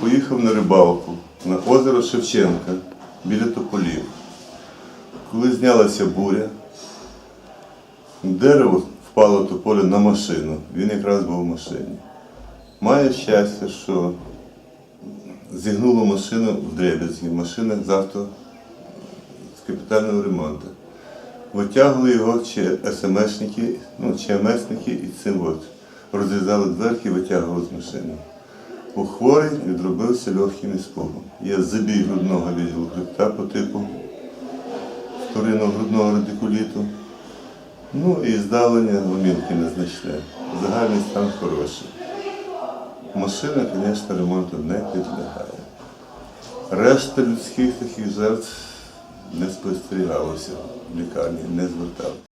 Поїхав на рибалку на озеро Шевченка біля Тополів. Коли знялася буря, дерево впало тополю на машину. Він якраз був в машині. Має щастя, що зігнуло машину в дребезги. Машина з авто з капітального ремонту. Витягли його чи СМСники, ну, чи МСники і цим от розрізали дверки і витягували з машини. У хворий відробився легким іспугом. Є забій грудного відділу хребта по типу вторинного грудного радикуліту. Ну і здалення гомілки незначне. Загальний стан хороший. Машина, звісно, ремонту не підлягає. Решта людських таких жертв не спостерігалося в лікарні, не звертали.